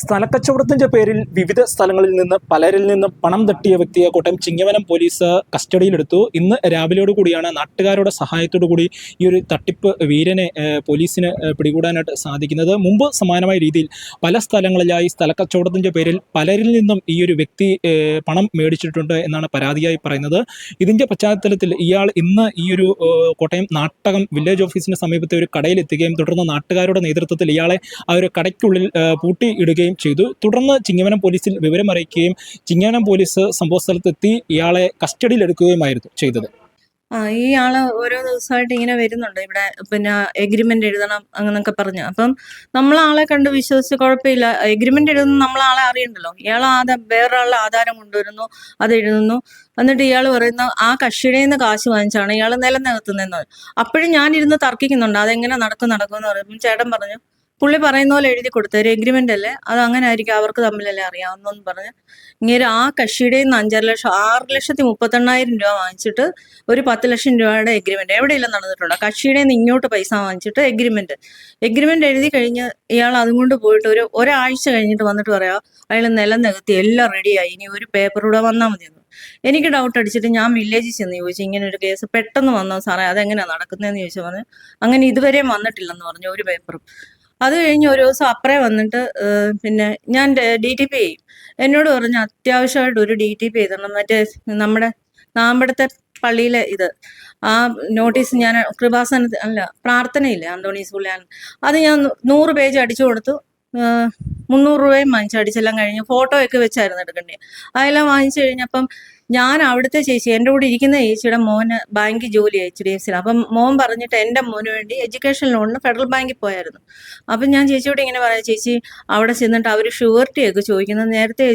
സ്ഥലക്കച്ചവടത്തിന്റെ പേരിൽ വിവിധ സ്ഥലങ്ങളിൽ നിന്ന് പലരിൽ നിന്ന് പണം തട്ടിയ വ്യക്തിയെ കോട്ടയം ചിങ്ങവനം പോലീസ് കസ്റ്റഡിയിലെടുത്തു. ഇന്ന് രാവിലെയോട് കൂടിയാണ് നാട്ടുകാരുടെ സഹായത്തോടു കൂടി ഈ ഒരു തട്ടിപ്പ് വീരനെ പോലീസിന് പിടികൂടാനായിട്ട് സാധിക്കുന്നത്. മുമ്പ് സമാനമായ രീതിയിൽ പല സ്ഥലങ്ങളിലായി സ്ഥലക്കച്ചവടത്തിന്റെ പേരിൽ പലരിൽ നിന്നും ഈ ഒരു വ്യക്തി പണം മേടിച്ചിട്ടുണ്ട് എന്നാണ് പരാതിയായി പറയുന്നത്. ഇതിന്റെ പശ്ചാത്തലത്തിൽ ഇയാൾ ഇന്ന് ഈ ഒരു കോട്ടയം നാട്ടകം വില്ലേജ് ഓഫീസിന് സമീപത്തെ ഒരു കടയിലെത്തുകയും തുടർന്ന് നാട്ടുകാരുടെ നേതൃത്വത്തിൽ ഇയാളെ ആ ഒരു കടയ്ക്കുള്ളിൽ ഏഹ്, പൂട്ടിയിടുകയും ചെയ്തു. തുടർന്ന് ചിങ്ങവനം പോലീസിൽ വിവരമറിയിക്കുകയും ചിങ്ങവനം പോലീസ് സംഭവ സ്ഥലത്തെത്തി ഇയാളെ കസ്റ്റഡിയിലെടുക്കുകയുമായിരുന്നു ചെയ്തത്. ആ ഈ ആൾ ഓരോ ദിവസമായിട്ട് ഇങ്ങനെ വരുന്നുണ്ട്. ഇവിടെ പിന്നെ എഗ്രിമെന്റ് എഴുതണം അങ്ങനൊക്കെ പറഞ്ഞു. അപ്പം നമ്മളാളെ കണ്ട് വിശ്വസിച്ച് കുഴപ്പമില്ല. എഗ്രിമെന്റ് എഴുതുന്ന നമ്മളാളെ അറിയണ്ടല്ലോ. ഇയാൾ ആധാ വേറൊരാളുടെ ആധാരം കൊണ്ടുവരുന്നു അത് എഴുതുന്നു. എന്നിട്ട് ഇയാൾ പറയുന്ന ആ കക്ഷിയുടെ നിന്ന് കാശ് വാങ്ങിച്ചാണ് ഇയാൾ നിലനിർത്തുന്നതെന്ന് അപ്പോഴും ഞാൻ ഇരുന്ന് തർക്കിക്കുന്നുണ്ട്. അതെങ്ങനെ നടക്കും നടക്കും എന്ന് പറയുമ്പോൾ ചേട്ടൻ പറഞ്ഞു പുള്ളി പറയുന്ന പോലെ എഴുതി കൊടുത്ത. ഒരു എഗ്രിമെന്റ് അല്ലേ? അത് അങ്ങനെ ആയിരിക്കും അവർക്ക് തമ്മിലല്ലേ അറിയാവുന്നെന്ന് പറഞ്ഞ് ഇങ്ങനെ ആ കക്ഷിയുടെ നിന്ന് അഞ്ചര ലക്ഷം ആറ് ലക്ഷത്തി മുപ്പത്തെണ്ണായിരം രൂപ വാങ്ങിച്ചിട്ട് ഒരു പത്ത് ലക്ഷം രൂപയുടെ എഗ്രിമെന്റ് എവിടെയെല്ലാം നടന്നിട്ടുണ്ടോ? കക്ഷിയുടെ ഇങ്ങോട്ട് പൈസ വാങ്ങിച്ചിട്ട് എഗ്രിമെന്റ് എഗ്രിമെന്റ് എഴുതി കഴിഞ്ഞ് ഇയാൾ അതും കൊണ്ട് പോയിട്ട് ഒരു ഒരാഴ്ച കഴിഞ്ഞിട്ട് വന്നിട്ട് പറയാ അയാൾ നിലം നികത്തി എല്ലാം റെഡിയായി ഇനി ഒരു പേപ്പർ കൂടെ വന്നാൽ മതിയെന്ന്. എനിക്ക് ഡൗട്ട് അടിച്ചിട്ട് ഞാൻ വില്ലേജിൽ ചെന്ന് ചോദിച്ചു ഇങ്ങനെ ഒരു കേസ് പെട്ടെന്ന് വന്നോ സാറേ? അതെങ്ങനെയാണ് നടക്കുന്നതെന്ന് ചോദിച്ചു. പറഞ്ഞു അങ്ങനെ ഇതുവരെയും വന്നിട്ടില്ലെന്ന് പറഞ്ഞു ഒരു പേപ്പറും അത് കഴിഞ്ഞ് ഒരു ദിവസം അപ്പറേ വന്നിട്ട് പിന്നെ ഞാൻ ഡി ടി പി ചെയ്യും. എന്നോട് പറഞ്ഞു അത്യാവശ്യമായിട്ട് ഒരു ഡി ടി പി ചെയ്തണം. മറ്റേ നമ്മുടെ നാമ്പടത്തെ പള്ളിയിലെ ഇത്. ആ നോട്ടീസ് ഞാൻ കൃപാസന അല്ല പ്രാർത്ഥനയില്ല അന്തോണി സുലാൻ അത് ഞാൻ നൂറ് പേജ് അടിച്ചു കൊടുത്തു. മുന്നൂറ് രൂപയും വാങ്ങിച്ചു. അടിച്ചെല്ലാം കഴിഞ്ഞ് ഫോട്ടോയൊക്കെ വെച്ചായിരുന്നു എടുക്കേണ്ടത്. അതെല്ലാം വാങ്ങിച്ചു കഴിഞ്ഞപ്പം ഞാൻ അവിടുത്തെ ചേച്ചി എന്റെ കൂടെ ഇരിക്കുന്ന ചേച്ചിയുടെ മോന് ബാങ്കിൽ ജോലി എച്ച് ഡി എഫ് സിയിൽ അപ്പം മോൻ പറഞ്ഞിട്ട് എന്റെ മോന് വേണ്ടി എഡ്യൂക്കേഷൻ ലോണിന് ഫെഡറൽ ബാങ്കിൽ പോയായിരുന്നു. അപ്പം ഞാൻ ചേച്ചിയോട് ഇങ്ങനെ പറയാം ചേച്ചി അവിടെ ചെന്നിട്ട് അവർ ഷുവർട്ടി ഒക്കെ ചോദിക്കുന്നത് നേരത്തെ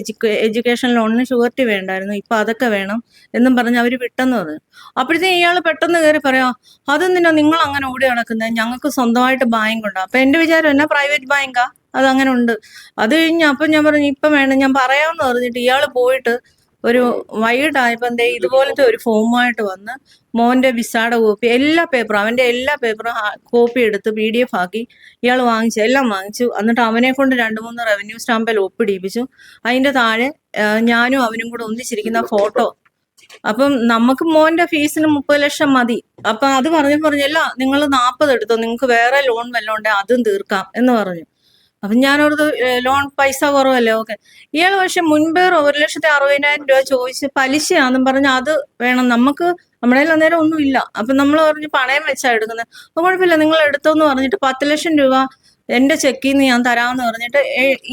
എഡ്യൂക്കേഷൻ ലോണിന് ഷുവർട്ടി വേണ്ടായിരുന്നു ഇപ്പം അതൊക്കെ വേണം എന്നും പറഞ്ഞ് അവർ വിട്ടെന്ന് പറഞ്ഞു. അപ്പോഴത്തേക്കും ഇയാൾ പെട്ടെന്ന് കയറി പറയാം അതെന്തിനാ നിങ്ങൾ അങ്ങനെ ഓടി നടക്കുന്നത് ഞങ്ങൾക്ക് സ്വന്തമായിട്ട് ബാങ്ക് ഉണ്ട്. അപ്പം എന്റെ വിചാരം എന്നാ പ്രൈവറ്റ് ബാങ്കാ? അത് അങ്ങനെ ഉണ്ട്. അത് കഴിഞ്ഞ് അപ്പം ഞാൻ പറഞ്ഞു ഇപ്പം വേണം ഞാൻ പറയാമെന്ന് പറഞ്ഞിട്ട് ഇയാൾ പോയിട്ട് ഒരു വൈകിട്ടായപ്പോൾ എന്തേ ഇതുപോലത്തെ ഒരു ഫോമുമായിട്ട് വന്ന് മോന്റെ വിസയുടെ കോപ്പി എല്ലാ പേപ്പറും അവന്റെ എല്ലാ പേപ്പറും കോപ്പി എടുത്ത് പി ഡി എഫ് ആക്കി ഇയാൾ വാങ്ങിച്ചു എല്ലാം വാങ്ങിച്ചു. എന്നിട്ട് അവനെ കൊണ്ട് രണ്ട് മൂന്ന് റവന്യൂ സ്റ്റാമ്പിൽ ഒപ്പിടിപ്പിച്ചു. അതിന്റെ താഴെ ഞാനും അവനും കൂടെ ഒന്നിച്ചിരിക്കുന്ന ഫോട്ടോ അപ്പം നമുക്ക് മോന്റെ ഫീസിന് മുപ്പത് ലക്ഷം മതി. അപ്പൊ അത് പറഞ്ഞു പറഞ്ഞല്ല നിങ്ങൾ നാൽപ്പത് എടുത്തോ നിങ്ങൾക്ക് വേറെ ലോൺ വല്ലതും അതും തീർക്കാം എന്ന് പറഞ്ഞു. അപ്പം ഞാനോടത് ലോൺ പൈസ കുറവല്ലേ ഓക്കെ. ഇയാൾ പക്ഷെ മുൻപ് ഒരു ലക്ഷത്തി അറുപതിനായിരം രൂപ ചോദിച്ച് പലിശയാണെന്നും പറഞ്ഞ് അത് വേണം. നമുക്ക് നമ്മുടെ കയ്യിൽ അന്നേരം ഒന്നും ഇല്ല. അപ്പൊ നമ്മൾ പറഞ്ഞു പണയം വെച്ചാ എടുക്കുന്നത് അപ്പൊ കുഴപ്പമില്ല നിങ്ങൾ എടുത്തോന്ന് പറഞ്ഞിട്ട് പത്ത് ലക്ഷം രൂപ എന്റെ ചെക്കിൽ നിന്ന് ഞാൻ തരാമെന്ന് പറഞ്ഞിട്ട്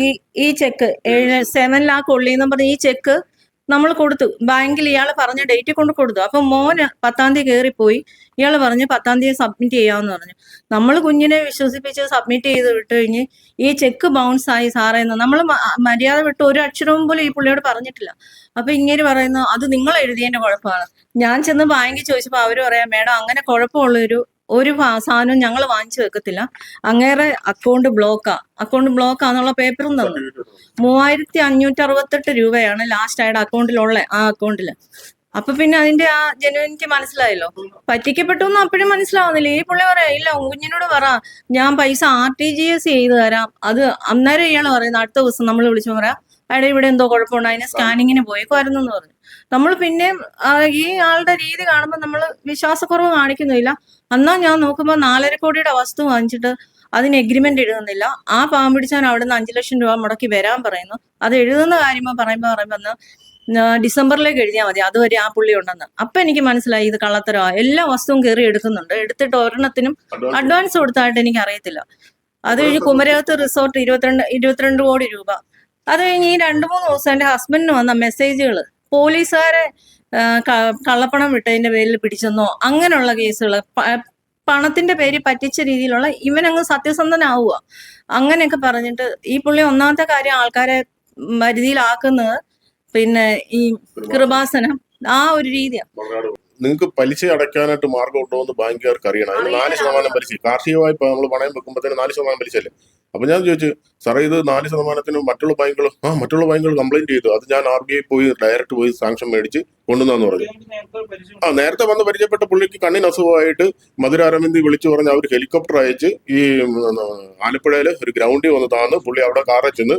ഈ ഈ ചെക്ക് ഏഴ് സെവൻ ലാക്ക് ഉള്ളിന്ന് പറഞ്ഞ് ഈ ചെക്ക് നമ്മൾ കൊടുത്തു. ബാങ്കിൽ ഇയാൾ പറഞ്ഞ ഡേറ്റ് കൊണ്ട് കൊടുത്തു. അപ്പൊ മോന് പത്താം തീയതി കയറിപ്പോയി ഇയാൾ പറഞ്ഞ് പത്താം തീയതി സബ്മിറ്റ് ചെയ്യാമെന്ന് പറഞ്ഞു. നമ്മൾ കുഞ്ഞിനെ വിശ്വസിപ്പിച്ച് സബ്മിറ്റ് ചെയ്ത് വിട്ടു കഴിഞ്ഞ് ഈ ചെക്ക് ബൗൺസ് ആയി സാറേ എന്ന് നമ്മൾ മര്യാദ വിട്ട് ഒരു അക്ഷരവും പോലും ഈ പുള്ളിയോട് പറഞ്ഞിട്ടില്ല. അപ്പൊ ഇങ്ങനെ പറയുന്നു അത് നിങ്ങൾ എഴുതിയതിന്റെ കുഴപ്പമാണ്. ഞാൻ ചെന്ന് ബാങ്കിൽ ചോദിച്ചപ്പോൾ അവർ പറയാം മേഡം അങ്ങനെ കുഴപ്പമുള്ള ഒരു സാധനവും ഞങ്ങൾ വാങ്ങിച്ചു വെക്കത്തില്ല. അങ്ങേറെ അക്കൗണ്ട് ബ്ലോക്കാ അക്കൗണ്ട് ബ്ലോക്ക് ആണെന്നുള്ള പേപ്പറും തന്നു. മൂവായിരത്തി അഞ്ഞൂറ്റി അറുപത്തെട്ട് രൂപയാണ് ലാസ്റ്റ് ആയിട്ട് അക്കൗണ്ടിലുള്ള ആ അക്കൗണ്ടിൽ അപ്പൊ പിന്നെ അതിന്റെ ആ ജനുവിനിക്ക് മനസ്സിലായല്ലോ. പറ്റിക്കപ്പെട്ടു എന്ന് അപ്പോഴും മനസ്സിലാവുന്നില്ല. ഈ പുള്ളി പറയാ ഇല്ല കുഞ്ഞിനോട് പറ. ഞാൻ പൈസ ആർ ടി ജി എസ് ചെയ്തു തരാം. അത് അന്നേരം ഇയാൾ പറയുന്നത് അടുത്ത ദിവസം നമ്മൾ വിളിച്ചു പറയാം അയാളുടെ ഇവിടെ എന്തോ കുഴപ്പമുണ്ട് അതിന് സ്കാനിങ്ങിന് പോയേക്കുമായിരുന്നു എന്ന് പറഞ്ഞു. നമ്മൾ പിന്നെ ഈ ആളുടെ രീതി കാണുമ്പോൾ നമ്മൾ വിശ്വാസക്കുറവ് കാണിക്കുന്നില്ല. അന്നാ ഞാൻ നോക്കുമ്പോൾ നാലര കോടിയുടെ വസ്തു വാങ്ങിച്ചിട്ട് അതിന് എഗ്രിമെന്റ് എഴുതുന്നില്ല. ആ പാവം പിടിച്ചാൽ അവിടെ നിന്ന് അഞ്ചു ലക്ഷം രൂപ മുടക്കി വരാൻ പറയുന്നു. അത് എഴുതുന്ന കാര്യമോ പറയുമ്പോൾ പറയുമ്പോൾ ഡിസംബറിലേക്ക് എഴുതിയാൽ മതി. അതുവരെ ആ പുള്ളി ഉണ്ടെന്ന്. അപ്പൊ എനിക്ക് മനസ്സിലായി ഇത് കള്ളത്തരവാ എല്ലാ വസ്തുവും കയറി എടുക്കുന്നുണ്ട്. എടുത്തിട്ട് ഒരെണ്ണത്തിനും അഡ്വാൻസ് കൊടുത്തായിട്ട് എനിക്ക് അറിയത്തില്ല അത് കഴിഞ്ഞ് കുമരകത്ത് റിസോർട്ട് ഇരുപത്തിരണ്ട് ഇരുപത്തിരണ്ട് കോടി രൂപ. അത് കഴിഞ്ഞ് ഈ രണ്ടു മൂന്ന് ദിവസം എന്റെ ഹസ്ബൻഡിന് വന്ന മെസ്സേജുകൾ പോലീസുകാരെ കള്ളപ്പണം വിട്ടതിന്റെ പേരിൽ പിടിച്ചെന്നോ അങ്ങനെയുള്ള കേസുകൾ പണത്തിന്റെ പേര് പറ്റിച്ച രീതിയിലുള്ള ഇവനങ്ങ് സത്യസന്ധനാവുക. അങ്ങനെയൊക്കെ പറഞ്ഞിട്ട് ഈ പുള്ളി ഒന്നാമത്തെ കാര്യം ആൾക്കാരെ വരുതിയിലാക്കുന്നത് പിന്നെ ഈ കൃപാസനം ആ ഒരു രീതിയാണ് നിങ്ങൾക്ക് പലിശ അടയ്ക്കാനായിട്ട് മാർഗം ഉണ്ടോ എന്ന് ബാങ്കുകാർക്ക് അറിയണം. നാല് ശതമാനം പലിശ. കാർഷിക വായ്പ നമ്മൾ പണയം വെക്കുമ്പോഴത്തേന് നാല് ശതമാനം പലിശ അല്ലേ? അപ്പൊ ഞാൻ ചോദിച്ചു സാറേ ഇത് നാല് ശതമാനത്തിന് മറ്റുള്ള ബാങ്കുകൾ ആ മറ്റുള്ള ബാങ്കുകൾ കംപ്ലൈന്റ് ചെയ്തു. അത് ഞാൻ ആർ ബി ഐ പോയി ഡയറക്റ്റ് പോയി സാങ്ഷൻ മേടിച്ച് കൊണ്ടുവന്നു പറഞ്ഞു. ആ നേരത്തെ വന്ന് പരിചയപ്പെട്ട പുള്ളിക്ക് കണ്ണിന് അസുഖമായിട്ട് മധുര അരവിന്ദ് വിളിച്ചു പറഞ്ഞ് അവർ ഹെലികോപ്റ്റർ അയച്ച് ഈ ആലപ്പുഴയിൽ ഒരു ഗ്രൗണ്ടിൽ വന്ന് താന്ന് പുള്ളി അവിടെ കാറിൽ ചെന്ന്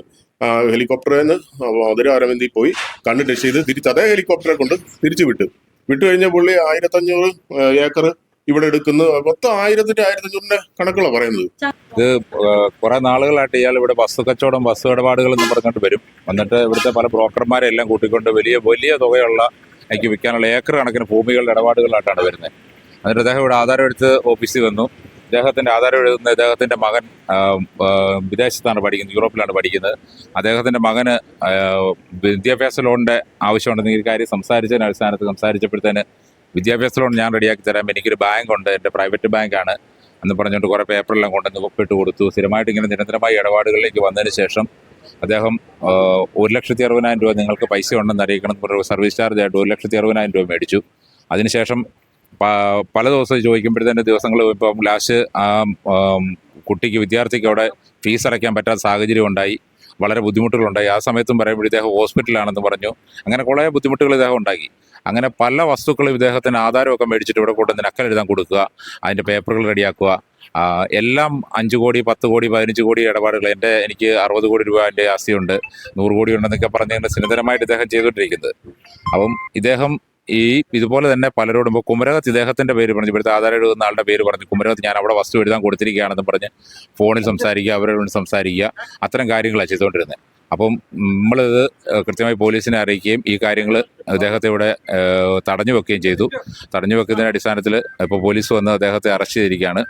ഹെലികോപ്റ്ററിൽ നിന്ന് മധുര അരവിന്ദിൽ പോയി കണ്ണ് ടെസ്റ്റ് ചെയ്ത് തിരിച്ച് അതേ ഹെലികോപ്റ്ററെ കൊണ്ട് തിരിച്ചു വിട്ടു. വിട്ടു കഴിഞ്ഞ പുള്ളി ആയിരത്തഞ്ഞൂറ് ഏക്കർ ഇവിടെ എടുക്കുന്നത് മൊത്തം ആയിരത്തിന്റെ ആയിരത്തഞ്ഞൂറിന്റെ കണക്കുകളാണ് പറയുന്നത്. ഇത് കുറെ നാളുകളായിട്ട് ഇയാൾ ഇവിടെ ബസ് കച്ചവടം ബസ് ഇടപാടുകൾ എന്ന് പറഞ്ഞുകൊണ്ട് വരും. എന്നിട്ട് ഇവിടുത്തെ പല ബ്രോക്കർമാരെ എല്ലാം കൂട്ടിക്കൊണ്ട് വലിയ വലിയ തുകയുള്ള എനിക്ക് വിൽക്കാനുള്ള ഏക്കർ കണക്കിന് ഭൂമികളുടെ ഇടപാടുകളായിട്ടാണ് വരുന്നത്. എന്നിട്ട് അദ്ദേഹം ഇവിടെ ആധാരം എടുത്ത് ഓഫീസിൽ വന്നു. അദ്ദേഹത്തിന്റെ ആധാരം എഴുതുന്ന അദ്ദേഹത്തിന്റെ മകൻ വിദേശത്താണ് പഠിക്കുന്നത് യൂറോപ്പിലാണ് പഠിക്കുന്നത്. അദ്ദേഹത്തിന്റെ മകന് വിദ്യാഭ്യാസ ലോണിന്റെ ആവശ്യമുണ്ടെന്ന് ഈ കാര്യം സംസാരിച്ചതിന് അടിസ്ഥാനത്തിൽ സംസാരിച്ചപ്പോഴത്തേന് വിദ്യാഭ്യാസ ലോൺ ഞാൻ റെഡിയാക്കി തരാം. എനിക്കൊരു ബാങ്ക് ഉണ്ട് എന്റെ പ്രൈവറ്റ് ബാങ്കാണ് എന്ന് പറഞ്ഞുകൊണ്ട് കുറേ പേപ്പറെല്ലാം കൊണ്ടുവന്ന് ഒപ്പിട്ട് കൊടുത്തു. സ്ഥിരമായിട്ട് ഇങ്ങനെ നിരന്തരമായി ഇടപാടുകളിലേക്ക് വന്നതിന് ശേഷം അദ്ദേഹം ഒരു ലക്ഷത്തി അറുപതിനായിരം രൂപ നിങ്ങൾക്ക് പൈസ ഉണ്ടെന്ന് അറിയിക്കണം. പറഞ്ഞ് സർവീസ് ചാർജ് ആയിട്ട് ഒരു ലക്ഷത്തി അറുപതിനായിരം രൂപ മേടിച്ചു. അതിനുശേഷം പല ദിവസം ചോദിക്കുമ്പോഴത്തേന് ദിവസങ്ങൾ ഇപ്പം ലാസ്റ്റ് കുട്ടിക്ക് വിദ്യാർത്ഥിക്ക് അവിടെ ഫീസ് അടയ്ക്കാൻ പറ്റാത്ത സാഹചര്യം ഉണ്ടായി. വളരെ ബുദ്ധിമുട്ടുകളുണ്ടായി. ആ സമയത്തും പറയുമ്പോൾ ഇദ്ദേഹം ഹോസ്പിറ്റലാണെന്ന് പറഞ്ഞു. അങ്ങനെ കുറേ ബുദ്ധിമുട്ടുകൾ ഇദ്ദേഹം ഉണ്ടാക്കി. അങ്ങനെ പല വസ്തുക്കളും ഇദ്ദേഹത്തിന് ആധാരമൊക്കെ മേടിച്ചിട്ട് ഇവിടെ കൊണ്ടുവന്ന് നക്കലെഴുതാൻ കൊടുക്കുക അതിന്റെ പേപ്പറുകൾ റെഡിയാക്കുക. എല്ലാം അഞ്ച് കോടി പത്ത് കോടി പതിനഞ്ച് കോടി ഇടപാടുകൾ എന്റെ എനിക്ക് അറുപത് കോടി രൂപ എന്റെ ആസ്തിയുണ്ട്. നൂറ് കോടി ഉണ്ടെന്നൊക്കെ പറഞ്ഞ് ഇങ്ങനെ നിരന്തരമായിട്ട് ഇദ്ദേഹം ചെയ്തുകൊണ്ടിരിക്കുന്നത്. അപ്പം ഇദ്ദേഹം ഈ ഇതുപോലെ തന്നെ പലരോടും ഇപ്പോൾ കുമരകത്ത് ഇദ്ദേഹത്തിന്റെ പേര് പറഞ്ഞു ഇവിടുത്തെ ആധാരം എഴുതുന്ന ആളുടെ പേര് പറഞ്ഞു കുമരകത്ത് ഞാൻ അവിടെ വസ്തു എഴുതാൻ കൊടുത്തിരിക്കുകയാണെന്ന് പറഞ്ഞ് ഫോണിൽ സംസാരിക്കുക അവരോട് സംസാരിക്കുക അത്തരം കാര്യങ്ങളാണ് ചെയ്തുകൊണ്ടിരുന്നത്. അപ്പം നമ്മളിത് കൃത്യമായി പോലീസിനെ അറിയിക്കുകയും ഈ കാര്യങ്ങൾ അദ്ദേഹത്തെ ഇവിടെ തടഞ്ഞു വെക്കുകയും ചെയ്തു. തടഞ്ഞു വെക്കുന്നതിന്റെ അടിസ്ഥാനത്തിൽ ഇപ്പോൾ പോലീസ് വന്ന് അദ്ദേഹത്തെ അറസ്റ്റ് ചെയ്തിരിക്കുകയാണ്.